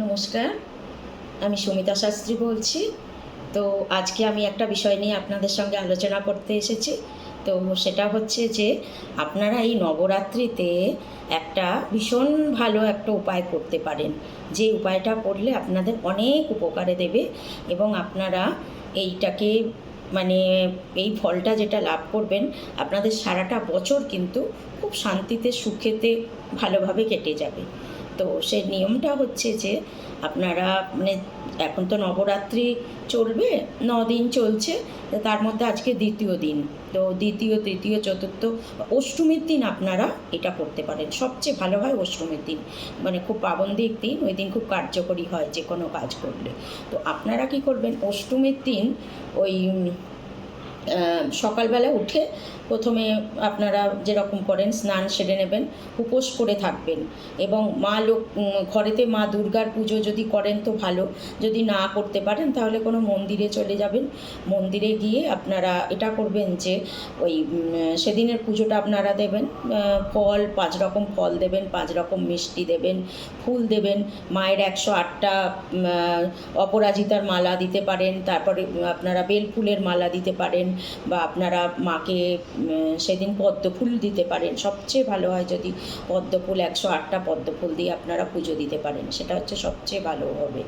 নমস্কার, আমি সুমিতা শাস্ত্রী বলছি। তো আজকে আমি একটা বিষয় নিয়ে আপনাদের সঙ্গে আলোচনা করতে এসেছি। তো সেটা হচ্ছে যে, আপনারা এই নবরাত্রিতে একটা ভীষণ ভালো একটা উপায় করতে পারেন। যে উপায়টা করলে আপনাদের অনেক উপকারে দেবে এবং আপনারা এইটাকে মানে এই ফলটা যেটা লাভ করবেন, আপনাদের সারাটা বছর কিন্তু খুব শান্তিতে, সুখেতে, ভালোভাবে কেটে যাবে। তো সেই নিয়মটা হচ্ছে যে আপনারা মানে এখন তো নবরাত্রি চলবে ন দিন চলছে, তার মধ্যে আজকে দ্বিতীয় দিন। তো দ্বিতীয়, তৃতীয়, চতুর্থ অষ্টমীর দিন আপনারা এটা করতে পারেন। সবচেয়ে ভালো হয় অষ্টমীর দিন। মানে খুব পাবন্দিক দিন, ওই দিন খুব কার্যকরী হয় যে কোনো কাজ করলে। তো আপনারা কি করবেন, অষ্টমীর দিন ওই সকালবেলা উঠে প্রথমে আপনারা যেরকম করেন স্নান সেরে নেবেন, উপোস করে থাকবেন এবং মা লোক ঘরেতে মা দুর্গার পুজো যদি করেন তো ভালো, যদি না করতে পারেন তাহলে কোনো মন্দিরে চলে যাবেন, মন্দিরে গিয়ে আপনারা এটা করবেন যে ওই সেদিনের পুজোটা আপনারা দেবেন ফল, পাঁচ রকম ফল দেবেন, পাঁচ রকম মিষ্টি দেবেন, ফুল দেবেন, মায়ের একশো আটটা অপরাজিতার মালা দিতে পারেন, তারপরে আপনারা বেল ফুলের মালা দিতে পারেন বা আপনারা মাকে সেদিন পদ্ম ফুল দিতে পারেন। সবচেয়ে ভালো হয় যদি পদ্ম ফুল, একশো আটটা পদ্ম ফুল দিয়ে আপনারা পুজো দিতে পারেন। সেটা হচ্ছে সবচেয়ে ভালো হবে।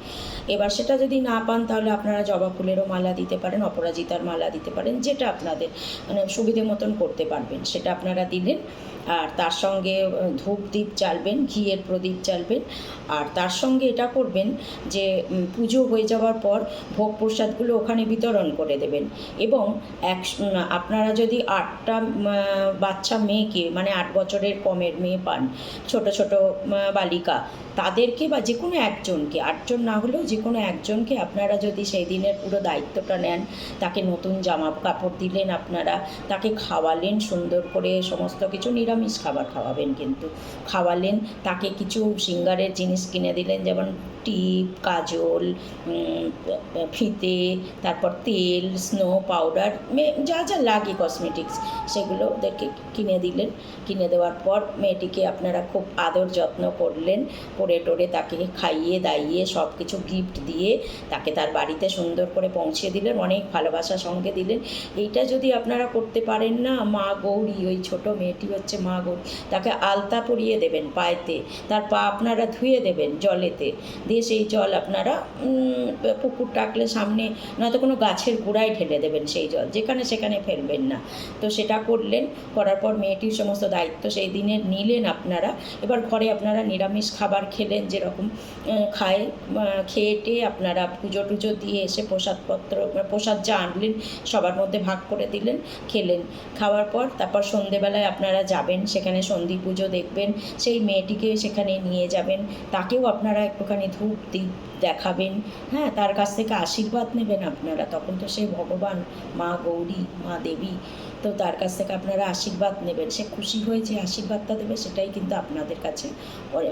এবার সেটা যদি না পান, তাহলে আপনারা জবা ফুলেরও মালা দিতে পারেন, অপরাজিতার মালা দিতে পারেন, যেটা আপনাদের মানে সুবিধে মতন করতে পারবেন। সেটা আপনারা দিলেন, আর তার সঙ্গে ধূপ দ্বীপ জ্বালবেন, ঘিয়ের প্রদীপ জ্বালবেন। আর তার সঙ্গে এটা করবেন যে পুজো হয়ে যাওয়ার পর ভোগ প্রসাদগুলো ওখানে বিতরণ করে দেবেন। এবং এক আপনারা যদি আটটা বাচ্চা মেয়েকে মানে আট বছরের কমের মেয়ে পান, ছোট ছোট বালিকা, তাদেরকে বা যে কোনো একজনকে, আটজন না হলেও যে কোনো একজনকে আপনারা যদি সেই দিনের পুরো দায়িত্বটা নেন, তাকে নতুন জামা কাপড় দিলেন আপনারা, তাকে খাওয়ালেন, সুন্দর করে সমস্ত কিছু, নিরামিষ খাবার খাওয়াবেন কিন্তু, খাওয়ালেন, তাকে কিছু সিঙ্গারের জিনিস কিনে দিলেন, যেমন টিপ, কাজল ফিতে, তারপর তেল, স্নো পাউডার যা যা লাগে কসমেটিক্স সেগুলো ওদেরকে কিনে দিলেন। কিনে দেওয়ার পর মেয়েটিকে আপনারা খুব আদর যত্ন করলেন, করে টোরে তাকে খাইয়ে, দাইয়ে সব কিছু গিফট দিয়ে তাকে তার বাড়িতে সুন্দর করে পৌঁছে দিলেন, অনেক ভালোবাসার সঙ্গে দিলেন। এইটা যদি আপনারা করতে পারেন না, মা গৌরী, ওই ছোট মেয়েটি হচ্ছে মা গৌরী, তাকে আলতা পরিয়ে দেবেন পায়েতে, তার পা আপনারা ধুয়ে দেবেন জলেতে দিয়ে সেই জল আপনারা পুকুর টাকলে সামনে নয়তো কোনো গাছের গোড়ায় ঢেলে দেবেন সেই জল, যেখানে সেখানে ফেলবেন না। তো সেটা করলেন, করার পর মেয়েটির সমস্ত দায়িত্ব সেই দিনের নিলেন আপনারা। এবার ঘরে আপনারা নিরামিষ খাবার খেলেন, যেরকম খায় খেয়ে টেয়ে আপনারা পুজো টুজো দিয়ে এসে প্রসাদপত্র, প্রসাদ যা আনলেন সবার মধ্যে ভাগ করে দিলেন, খেলেন। খাওয়ার পর তারপর সন্ধেবেলায় আপনারা যাবেন, সেখানে সন্ধি পুজো দেখবেন, সেই মেয়েটিকে সেখানে নিয়ে যাবেন। তাকেও আপনারা একটুখানি ধূপ দ্বীপ দেখাবেন। হ্যাঁ তার কাছ থেকে আশীর্বাদ নেবেন আপনারা। তখন তো সে ভগবান, মা গৌরী, মা দেবী, তো তার কাছ থেকে আপনারা আশীর্বাদ নেবেন। সে খুশি হয়ে যে আশীর্বাদটা দেবে, সেটাই কিন্তু আপনাদের কাছে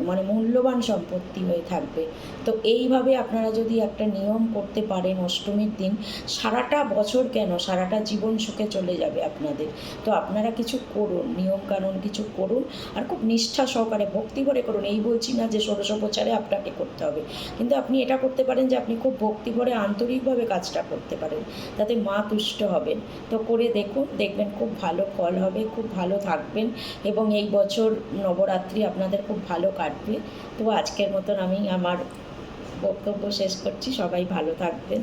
মানে মূল্যবান সম্পত্তি হয়ে থাকবে। তো এইভাবে আপনারা যদি একটা নিয়ম করতে পারেন অষ্টমীর দিন, সারাটা বছর কেন? সারাটা জীবন সুখে চলে যাবে আপনাদের। তো আপনারা কিছু করুন, নিয়মকানুন কিছু করুন, আর খুব নিষ্ঠা সহকারে, ভক্তি করে করুন। এই বলছি না যে ষোড়শোপচারে আপনাকে করতে হবে। কিন্তু আপনি এটা করতে পারেন যে আপনি খুব ভক্তি করে আন্তরিকভাবে কাজটা করতে পারেন। তাতে মা তুষ্ট হবেন। তো করে দেখুন, দেখবেন খুব ভালো ফল হবে, খুব ভালো থাকবেন এবং এই বছর নবরাত্রি আপনাদের খুব ভালো কাটবে। তো আজকের মতন আমি আমার বক্তব্য শেষ করছি। সবাই ভালো থাকবেন।